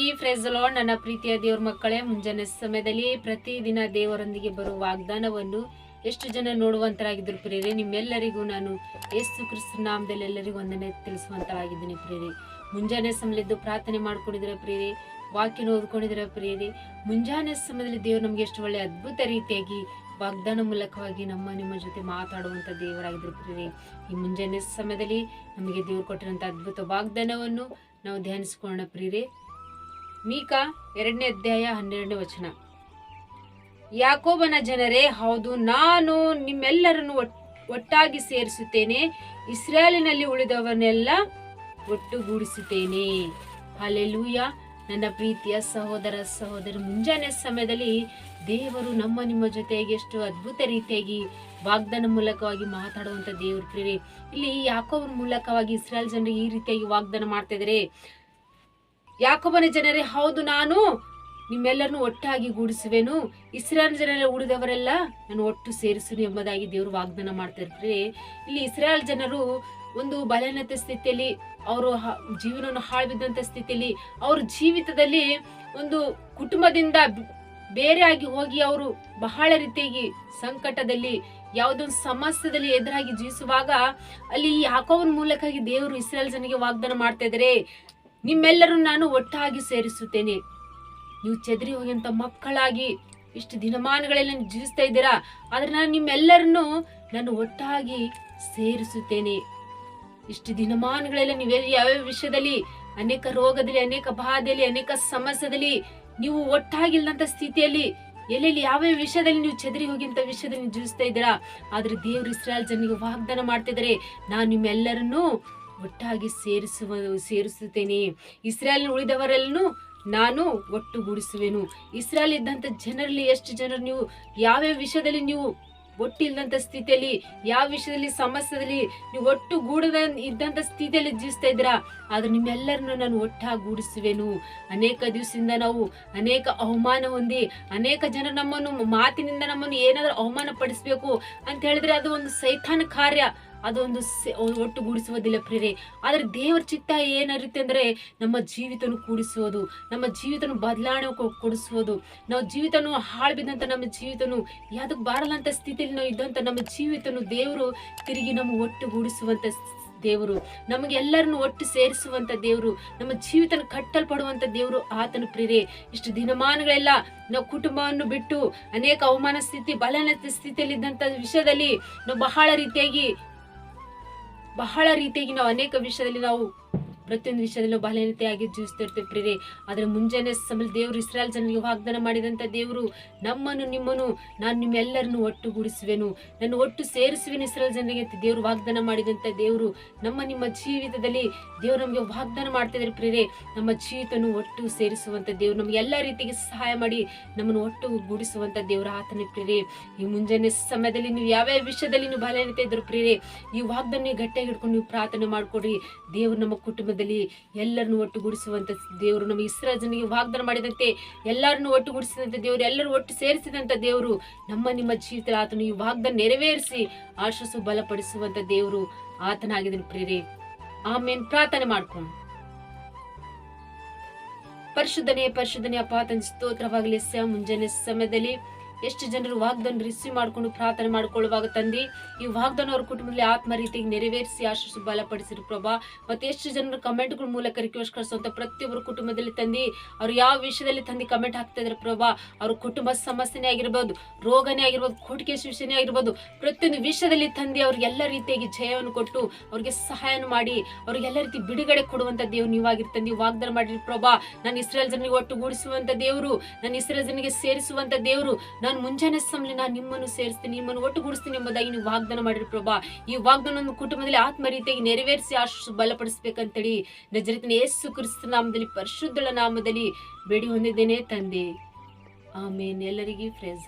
ಎಲ್ಲರಿಗೆ fresh lord ನನ್ನ ಪ್ರೀತಿಯ ದೇವ್ರ ಮಕ್ಕಳೇ, ಮುಂಜಾನೆ ಸಮಯದಲ್ಲಿ ಪ್ರತಿದಿನ ದೇವರೊಂದಿಗೆ ಬರುವ ವಾಗ್ದಾನವನ್ನು ಎಷ್ಟು ಜನ ನೋಡುವಂತರಾಗಿದ್ರು ಪ್ರೇರೆ ನಿಮ್ಮೆಲ್ಲರಿಗೂ ನಾನು ಯೇಸು ಕ್ರಿಸ್ತ ನಾಮದಲ್ಲಿ ಎಲ್ಲರಿಗೂ ಒಂದನೇ ತಿಳಿಸುವಂತರಾಗಿದ್ದೀನಿ ಪ್ರೇರೆ ಮುಂಜಾನೆ ಸಮಯದ್ದು ಪ್ರಾರ್ಥನೆ ಮಾಡ್ಕೊಂಡಿದ್ರೆ ಪ್ರೇರೆ ವಾಕ್ಯನ ಓದ್ಕೊಂಡಿದ್ರೆ ಪ್ರೇರೆ ಮುಂಜಾನೆ ಸಮಯದಲ್ಲಿ ದೇವರು ನಮಗೆ ಎಷ್ಟು ಒಳ್ಳೆ ಅದ್ಭುತ ರೀತಿಯಾಗಿ ವಾಗ್ದಾನ ಮೂಲಕವಾಗಿ ನಮ್ಮ, ನಿಮ್ಮ ಜೊತೆ ಮಾತಾಡುವಂತ ದೇವರಾಗಿದ್ರು ಪ್ರೇರೆ ಈ ಮುಂಜಾನೆ ಸಮಯದಲ್ಲಿ ನಮಗೆ ದೇವರು ಕೊಟ್ಟಿರುವಂತ ಅದ್ಭುತ ವಾಗ್ದಾನವನ್ನು ನಾವು ಧ್ಯಾನಿಸ್ಕೊಳ್ಳೋಣ ಪ್ರೀರೆ ಮೀಕ ಎರಡನೇ ಅಧ್ಯಾಯ ಹನ್ನೆರಡನೇ ವಚನ. ಯಾಕೋಬನ ಜನರೇ, ಹೌದು, ನಾನು ನಿಮ್ಮೆಲ್ಲರನ್ನು ಒಟ್- ಒಟ್ಟಾಗಿ ಸೇರಿಸುತ್ತೇನೆ. ಇಸ್ರೇಲಿನಲ್ಲಿ ಉಳಿದವನ್ನೆಲ್ಲ ಒಟ್ಟುಗೂಡಿಸುತ್ತೇನೆ. ಅಲ್ಲೆಲ್ಲೂಯ ನನ್ನ ಪ್ರೀತಿಯ ಸಹೋದರ ಸಹೋದರಿ, ಮುಂಜಾನೆ ಸಮಯದಲ್ಲಿ ದೇವರು ನಮ್ಮ ನಿಮ್ಮ ಜೊತೆಗೆ ಎಷ್ಟು ಅದ್ಭುತ ರೀತಿಯಾಗಿ ವಾಗ್ದಾನ ಮೂಲಕವಾಗಿ ಮಾತಾಡುವಂತ ದೇವರು ಪ್ರೇರೆ ಇಲ್ಲಿ ಯಾಕೋಬನ ಮೂಲಕವಾಗಿ ಇಸ್ರೇಲ್ ಜನರು ಈ ರೀತಿಯಾಗಿ ವಾಗ್ದಾನ ಮಾಡ್ತಾ ಇದ್ದಾರೆ ಯಾಕೋಬನ ಜನರೇ, ಹೌದು ನಾನು. ನಿಮ್ಮೆಲ್ಲರನ್ನು ಒಟ್ಟಾಗಿ ಗೂಡಿಸುವೆನು. ಇಸ್ರಾಯೇಲ್ ಜನರ ಉಳಿದವರೆಲ್ಲ ನಾನು ಒಟ್ಟು ಸೇರಿಸುನು ಎಂಬುದಾಗಿ ದೇವರು ವಾಗ್ದಾನ ಮಾಡ್ತಾ ಇರ್ತಾರೆ. ಇಲ್ಲಿ ಇಸ್ರಾಯೇಲ್ ಜನರು ಒಂದು ಬಲಹೀನತೆ ಸ್ಥಿತಿಯಲ್ಲಿ, ಅವರು ಜೀವನವನ್ನು ಹಾಳು ಬಿದ್ದಂತ ಸ್ಥಿತಿಯಲ್ಲಿ, ಅವ್ರ ಜೀವಿತದಲ್ಲಿ ಒಂದು ಕುಟುಂಬದಿಂದ ಬೇರೆಯಾಗಿ ಹೋಗಿ ಅವರು ಬಹಳ ರೀತಿಯಾಗಿ ಸಂಕಟದಲ್ಲಿ, ಯಾವುದೊಂದು ಸಮಸ್ಯೆದಲ್ಲಿ ಎದುರಾಗಿ ಜೀವಿಸುವಾಗ ಅಲ್ಲಿ ಯಾಕೋವನ ಮೂಲಕವಾಗಿ ದೇವರು ಇಸ್ರೇಲ್ ಜನರಿಗೆ ವಾಗ್ದಾನ ಮಾಡ್ತಾ ಇದ್ದಾರೆ. ನಿಮ್ಮೆಲ್ಲರೂ ನಾನು ಒಟ್ಟಾಗಿ ಸೇರಿಸುತ್ತೇನೆ. ನೀವು ಚದರಿ ಹೋಗಿಂತ ಮಕ್ಕಳಾಗಿ ಇಷ್ಟು ದಿನಮಾನಗಳಲ್ಲಿ ಜೀವಿಸ್ತಾ ಇದ್ದೀರಾ? ಆದ್ರೆ ನಾನು ನಿಮ್ಮೆಲ್ಲರನ್ನು ನಾನು ಒಟ್ಟಾಗಿ ಸೇರಿಸುತ್ತೇನೆ. ಇಷ್ಟು ದಿನಮಾನಗಳಲ್ಲಿ ನೀವು ಯಾವ್ಯಾವ ವಿಷಯದಲ್ಲಿ, ಅನೇಕ ರೋಗದಲ್ಲಿ, ಅನೇಕ ಬಾಧೆಯಲ್ಲಿ, ಅನೇಕ ಸಮಸ್ಯೆದಲ್ಲಿ ನೀವು ಒಟ್ಟಾಗಿಲ್ಲದಂತ ಸ್ಥಿತಿಯಲ್ಲಿ, ಎಲ್ಲೆಲ್ಲಿ ಯಾವ್ಯಾವ ವಿಷಯದಲ್ಲಿ ನೀವು ಚದರಿ ಹೋಗಿಂತ ವಿಷಯದಲ್ಲಿ ಜೀವಿಸ್ತಾ ಇದ್ದೀರಾ? ಆದ್ರೆ ದೇವರು ಇಸ್ರಾಯಲ್ ಜನರಿಗೆ ವಾಗ್ದಾನ ಮಾಡ್ತಿದ್ದಾರೆ. ನಾನು ನಿಮ್ಮೆಲ್ಲರನ್ನೂ ಒಟ್ಟಾಗಿ ಸೇರಿಸುವ, ಸೇರಿಸುತ್ತೇನೆ. ಇಸ್ರೇಲ್ ಉಳಿದವರಲ್ಲೂ ನಾನು ಒಟ್ಟುಗೂಡಿಸುವೆನು. ಇಸ್ರಾಯೇಲ್ ಇದ್ದಂಥ ಜನರಲ್ಲಿ ಎಷ್ಟು ಜನರು ನೀವು? ಯಾವ್ಯಾವ ವಿಷಯದಲ್ಲಿ ನೀವು ಒಟ್ಟಿಲ್ಲದಂಥ ಸ್ಥಿತಿಯಲ್ಲಿ, ಯಾವ ವಿಷಯದಲ್ಲಿ ಸಮಸ್ಯೆದಲ್ಲಿ ನೀವು ಒಟ್ಟು ಇದ್ದಂತ ಸ್ಥಿತಿಯಲ್ಲಿ ಜೀವಿಸ್ತಾ ಇದ್ದೀರಾ? ಆದ್ರೆ ನಿಮ್ಮೆಲ್ಲರನ್ನು ನಾನು ಒಟ್ಟಾಗಿ ಗೂಡಿಸುವೆನು ಅನೇಕ ದಿವಸದಿಂದ ನಾವು ಅನೇಕ ಅವಮಾನ ಹೊಂದಿ, ಅನೇಕ ಜನ ನಮ್ಮನ್ನು ಮಾತಿನಿಂದ ನಮ್ಮನ್ನು ಏನಾದರೂ ಅವಮಾನ ಪಡಿಸಬೇಕು ಅಂತ ಹೇಳಿದ್ರೆ ಅದು ಒಂದು ಸೈತಾನ ಕಾರ್ಯ. ಅದೊಂದು ಒಟ್ಟುಗೂಡಿಸುವುದಿಲ್ಲ ಪ್ರೇರೆ ಆದರೆ ದೇವರ ಚಿತ್ತ ಏನಿರುತ್ತೆ ಅಂದರೆ ನಮ್ಮ ಜೀವಿತನ ಕೂಡಿಸುವುದು, ನಮ್ಮ ಜೀವಿತನ ಬದಲಾವಣೆ ಕೊಡಿಸೋದು ಕೊಡಿಸುವುದು. ನಾವು ಜೀವಿತನು ಹಾಳು ಬಿದ್ದಂಥ ನಮ್ಮ ಜೀವಿತನು ಯಾವುದಕ್ಕೆ ಬಾರಲ್ಲಂಥ ಸ್ಥಿತಿಯಲ್ಲಿ ನಾವು ಇದ್ದಂಥ ನಮ್ಮ ಜೀವಿತನು ದೇವರು ತಿರುಗಿ ನಮ್ಮ ಒಟ್ಟುಗೂಡಿಸುವಂಥ ದೇವರು. ನಮಗೆ ಎಲ್ಲರನ್ನು ಒಟ್ಟು ಸೇರಿಸುವಂಥ ದೇವರು, ನಮ್ಮ ಜೀವಿತನ ಕಟ್ಟಲ್ಪಡುವಂಥ ದೇವರು ಆತನ ಪ್ರೇರೆ ಇಷ್ಟು ದಿನಮಾನಗಳೆಲ್ಲ ನಾವು ಕುಟುಂಬವನ್ನು ಬಿಟ್ಟು ಅನೇಕ ಅವಮಾನ ಸ್ಥಿತಿ ಬಲನ ಸ್ಥಿತಿಯಲ್ಲಿದ್ದಂಥ ವಿಷಯದಲ್ಲಿ ನಾವು ಬಹಳ ರೀತಿಯಾಗಿ ಬಹಳ ರೀತಿಯಾಗಿ ನಾವು ಅನೇಕ ವಿಷಯದಲ್ಲಿ ನಾವು ಪ್ರತಿಯೊಂದು ವಿಷಯದಲ್ಲೂ ಬಲಹೀನತೆಯಾಗಿ ಜೀವಿಸ್ತಾ ಇರ್ತೇವೆ ಆದರೆ ಮುಂಜಾನೆ ಸಮಯ ದೇವರು ಇಸ್ರಾಯೇಲ್ ಜನರಿಗೆ ವಾಗ್ದಾನ ಮಾಡಿದಂತ ದೇವರು ನಮ್ಮನ್ನು ನಿಮ್ಮನ್ನು ನಾನು ನಿಮ್ಮೆಲ್ಲರನ್ನು ಒಟ್ಟುಗೂಡಿಸುವೆನು. ನಾನು ಒಟ್ಟು ಸೇರಿಸುವೆನು ಇಸ್ರಾಯೇಲ್ ಜನರಿಗೆ ಅಂತ ದೇವರು ವಾಗ್ದಾನ ಮಾಡಿದಂತ ದೇವರು ನಮ್ಮ ನಿಮ್ಮ ಜೀವಿತದಲ್ಲಿ ದೇವರು ನಮಗೆ ವಾಗ್ದಾನ ಮಾಡ್ತಿದ್ದಾರೆ ಪ್ರೇರೆ ನಮ್ಮ ಜೀವಿತನು ಒಟ್ಟು ಸೇರಿಸುವಂತ ದೇವರು, ನಮಗೆ ಎಲ್ಲ ರೀತಿಗೆ ಸಹಾಯ ಮಾಡಿ ನಮ್ಮನ್ನು ಒಟ್ಟು ಗೂಡಿಸುವಂಥ ದೇವರ ಆತನ ಪ್ರೇರೆ ಈ ಮುಂಜಾನೆ ಸಮಯದಲ್ಲಿ ನೀವು ಯಾವ್ಯಾವ ವಿಷಯದಲ್ಲಿ ನೀವು ಬಲಹೀನತೆ ಇದ್ರು ಪ್ರೇರೆ ಈ ವಾಗ್ದಾನ ಗಟ್ಟಿಯಾಗಿ ಹಿಡ್ಕೊಂಡು ನೀವು ಪ್ರಾರ್ಥನೆ ಮಾಡ್ಕೊಡ್ರಿ. ದೇವರು ನಮ್ಮ ಕುಟುಂಬದಲ್ಲಿ ಎಲ್ಲರನ್ನು ಒಟ್ಟುಗೂಡಿಸುವಂತ ದೇವರು, ನಮ್ಮ ಇಸ್ರಾ ವಾಗ್ದಾನ ಮಾಡಿದಂತೆ ಎಲ್ಲರನ್ನು ಒಟ್ಟುಗೂಡಿಸಿದಂತ ದೇವರು, ಎಲ್ಲರೂ ಒಟ್ಟು ಸೇರಿಸಿದಂತ ದೇವರು, ನಮ್ಮ, ನಿಮ್ಮ ಜೀವಿತ ಆತನು ಈ ವಾಗ್ದಾನ ನೆರವೇರಿಸಿ ಆಶಸ್ಸು ಬಲಪಡಿಸುವಂತ ದೇವರು ಆತನಾಗಿದ್ದನು ಪ್ರೇರೆ ಆಮೇನ್. ಪ್ರಾರ್ಥನೆ ಮಾಡ್ಕೊಂಡು. ಪರಿಶುದ್ಧನೇ ಪರಿಶುದ್ಧನೇ ಅಪ್ಪ ತನ್ನ ಸ್ತೋತ್ರವಾಗಲಿ ಸ ಮುಂಜಾನೆ ಸಮಯದಲ್ಲಿ ಎಷ್ಟು ಜನರು ವಾಗ್ದಾನ ರಿಸೀವ್ ಮಾಡ್ಕೊಂಡು ಪ್ರಾರ್ಥನೆ ಮಾಡ್ಕೊಳ್ಳುವಾಗ ತಂದಿ, ಈ ವಾಗ್ದಾನ ಅವ್ರ ಕುಟುಂಬದಲ್ಲಿ ಆತ್ಮ ರೀತಿಗೆ ನೆರವೇರಿಸಿ ಆಶಿಸು ಬಲಪಡಿಸಿರು ಪ್ರಭಾ. ಮತ್ತೆ ಎಷ್ಟು ಜನರು ಕಮೆಂಟ್ಗಳ ಮೂಲಕ ರಿಕ್ವೆಸ್ಟ್ ಕಳಿಸುವಂತ ಪ್ರತಿಯೊಬ್ಬರು ಕುಟುಂಬದಲ್ಲಿ ತಂದಿ, ಅವ್ರು ಯಾವ ವಿಷಯದಲ್ಲಿ ತಂದಿ ಕಮೆಂಟ್ ಹಾಕ್ತಾ ಇದ್ರೆ ಪ್ರಭಾ, ಅವ್ರ ಕುಟುಂಬ ಸಮಸ್ಯೆನೇ ಆಗಿರ್ಬೋದು, ರೋಗನೇ ಆಗಿರ್ಬೋದು ಕೂಟಿಕೆ ವಿಷಯನೇ ಆಗಿರ್ಬೋದು, ಪ್ರತಿಯೊಂದು ವಿಷಯದಲ್ಲಿ ತಂದಿ ಅವ್ರಿಗೆ ಎಲ್ಲ ರೀತಿಯಾಗಿ ಜಯವನ್ನು ಕೊಟ್ಟು ಅವ್ರಿಗೆ ಸಹಾಯನ ಮಾಡಿ, ಅವ್ರಿಗೆ ಎಲ್ಲ ರೀತಿ ಬಿಡುಗಡೆ ಕೊಡುವಂತ ದೇವ್ರು ನೀವಾಗಿರ್ತಂದಿ ವಾಗ್ದಾನ ಮಾಡಿರಿ ಪ್ರಭಾ. ನಾನು ಇಸ್ರೇಲ್ ಜನರಿಗೆ ಒಟ್ಟುಗೂಡಿಸುವಂತ ದೇವರು, ನನ್ನ ಇಸ್ರೇಲ್ ಜನರಿಗೆ ಸೇರಿಸುವಂತ ದೇವರು ನಾನು ಮುಂಜಾನೆ ಸಮಯ ನಾನು ನಿಮ್ಮನ್ನು ಸೇರಿಸ್ತೀನಿ, ನಿಮ್ಮನ್ನು ಒಟ್ಟುಗೂಡಿಸ್ತೀನಿ ಎಂಬುದಾಗಿ ನೀವು ವಾಗ್ದಾನ ಮಾಡಿರಿ ಪ್ರಭಾ. ಈ ವಾಗ್ದಾನ ಕುಟುಂಬದಲ್ಲಿ ಆತ್ಮ ರೀತಿಯಾಗಿ ನೆರವೇರಿಸಿ ಆಶು ಬಲಪಡಿಸ್ಬೇಕಂತೇಳಿ ನಜರತ್ನ ಯೇಸು ಕ್ರಿಸ್ತ ನಾಮದಲ್ಲಿ, ಪರಿಶುದ್ಧಳ ನಾಮದಲ್ಲಿ ಬೇಡಿ ಹೊಂದಿದ್ದೇನೆ ತಂದೆ. ಆಮೇಲೆ ಎಲ್ಲರಿಗೂ ಫ್ರೇಸ್